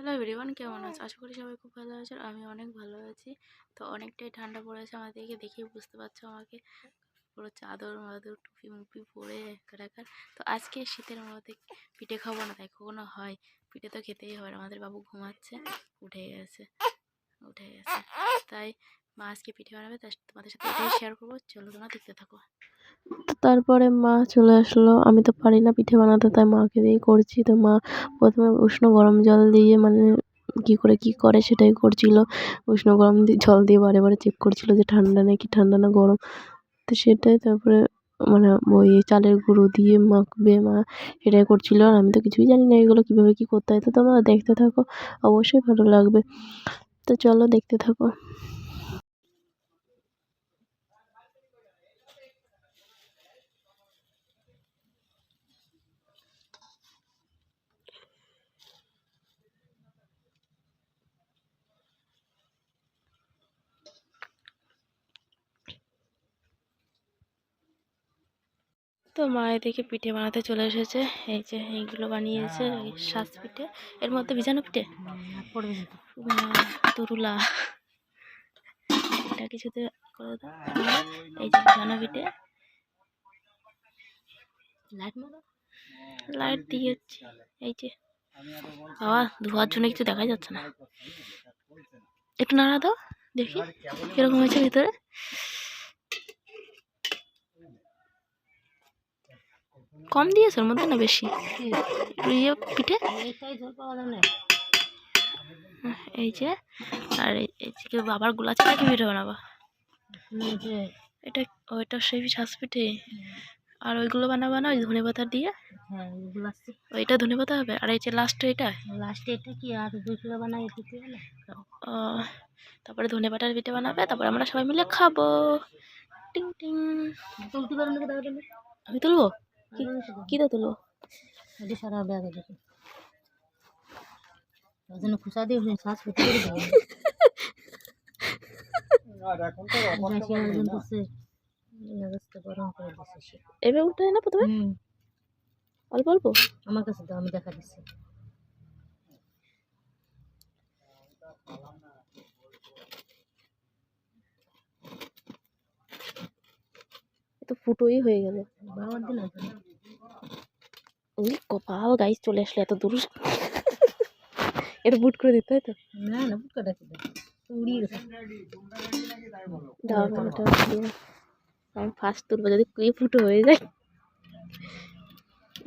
Hello everyone কেমন আছো? আশা করি সবাই খুব ভালো আছে আমি অনেক ভালো আছি। তো অনেকটাই ঠান্ডা পড়েছে আমাদেরকে দেখেই বুঝতে পারছ আমাকে। পুরো চাদর মাদর টুপি মুপি পরে একার তো আজকে শীতের মধ্যে পিঠে খাব না তাই কখনো হয়। পিঠে তো খেতেই হবে আমাদের বাবু ঘুমাচ্ছে উঠে গেছে উঠে গেছে। তাই মা আজকে পিঠে বানাবে তাই তোমাদের সাথে শেয়ার করব। চলো তোমরা দেখতে থাকো। তারপরে মা চলে আসলো। আমি তো পারি না পিঠে বানাতে, তাই মাকে দিয়েই করছি। তো মা প্রথমে উষ্ণ গরম জল দিয়ে মানে কী করে কী করে সেটাই করছিল। উষ্ণ গরম জল দিয়ে বারে বারে চেক করছিল যে ঠান্ডা নাকি, ঠান্ডা না গরম। তো সেটাই তারপরে মানে ওই চালের গুঁড়ো দিয়ে মাখবে মা। সেটাই করছিল। আর আমি তো কিছুই জানি না এগুলো কীভাবে কী করতে হয়। তো তোমরা দেখতে থাকো। অবশ্যই ভালো লাগবে। তো চলো দেখতে থাকো। তো মা এদিকে পিঠে বানাতে চলে এসেছে। এই যে এইগুলো বানিয়েছে সাজ পিঠে। এর মধ্যে ভিজানো পিঠে? তুরুলা। এটা কিছুতে করে দাও। এই যে ভিজানো পিঠে। লাইট লাইট দিয়েছি। এই যে। বাবা ধোয়ার জন্য কিছু দেখা যাচ্ছে না। একটু নাড়া দাও দেখি। কীরকম হয়েছে ভিতরে? কম দিয়েছে ওর মধ্যে না বেশি? ইয়ে পিঠে? এই যে আর এই এই যে কেউ বাবার গোলা ছাড়া কি পিঠে বানাবা? এটা ওইটা সেই শ্বাস পিঠে আর ওইগুলো বানাবা না ওই ধনে পাতা দিয়ে? ওইটা ধনে পাতা হবে? আর এই যে লাস্ট এটা? লাস্টে এটা কি আর দুই কিলো বানাই তারপরে ধনে পাতার পিঠে বানাবে তারপরে আমরা সবাই মিলে খাব। টিং টিং। তুলতে নাকি আমি তুলবো? কি কিটা তুলো? এটি সারা ব্যাগে দেখে। ওই জন্য খুশা দিয়ে শ্বাস করতে করে সে। এবার উঠতে হয় না প্রথমে? অল্প অল্প? আমার কাছে দাও আমি দেখা দিচ্ছি। তো ফুটোই হয়ে গেল। ওই কপাল গাইস চলে আসলে এত দূর। এটা বুট করে দিতে হয় তো? না না উড়িয়ে গেছে দাও আমি ফার্স্ট তুলবো যদি কুয়ে ফুটো হয়ে যায়।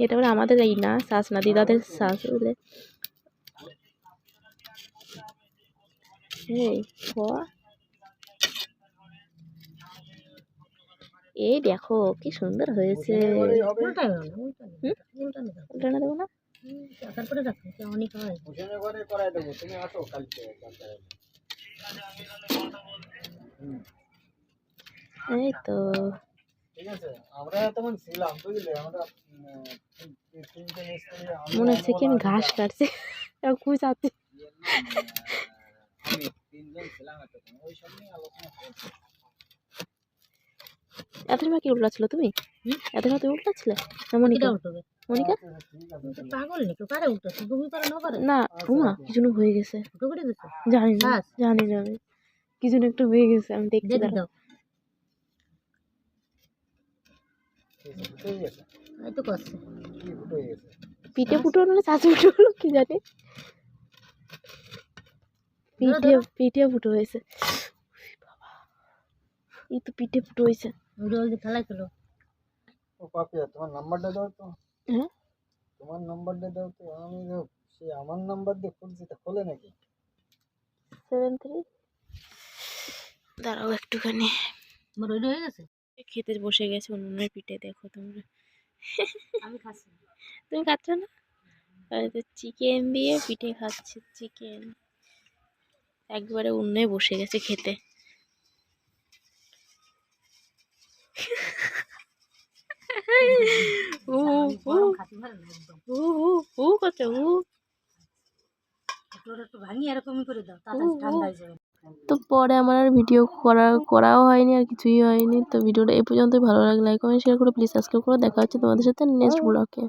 এটা বলে আমাদের এই না শ্বাস না দিদাদের শ্বাস বুঝলে? এই এই দেখো কি সুন্দর হয়েছে। উল্টানো দেবো না? তারপরে রাখো অনেক হয়। এই তো। আছে মনে হচ্ছে কি আমি ঘাস কাটছি খুব চাচ্ছি তিনজন ছিলাম ওই সব নিয়ে আলোচনা করছি এত সময় কি উল্টাচ্ছিল তুমি? হুম? এত সময় তুমি উল্টাচ্ছিলে? না মনিকা। মনিকা? তুমি পাগল নাকি? কারে উল্টাচ্ছে? তুমি পারে না পারে? না উমা কিছু না হয়ে গেছে? জানি না জানি না আমি। কিছু না একটু হয়ে গেছে আমি দেখছি দাঁড়াও। পিঠে ফুটো হলো চাচি ফুটো হলো কি জানি। পিঠে পিঠে ফুটো হয়েছে। বাবা। এই তো পিঠে ফুটো হয়েছে। ওই যে ঠেলাই খেলো। ও পাপিয়া তোমার নাম্বারটা দাও তো। হ্যাঁ? তোমার নাম্বারটা দাও তো আমি সে আমার নাম্বার দিয়ে খুলছি তা খোলে নাকি? Seven three. দাঁড়াও একটুখানি। তোমার ওইটা হয়ে গেছে? খেতে বসে গেছে উনুনের পিঠে দেখো তোমরা। আমি খাচ্ছি। তুমি খাচ্ছ না? চিকেন দিয়ে পিঠে খাচ্ছে চিকেন। একবারে উন্নয়ে বসে গেছে খেতে। একটু এরকমই করে দাও ঠান্ডা হয়ে যাবে তো পরে আমার আর ভিডিও করা করাও হয়নি আর কিছুই হয়নি তো ভিডিওটা এই পর্যন্তই ভালো লাগলে লাইক কমেন্ট শেয়ার করে প্লিজ সাবস্ক্রাইব করে দেখা হচ্ছে তোমাদের সাথে নেক্সট ব্লগে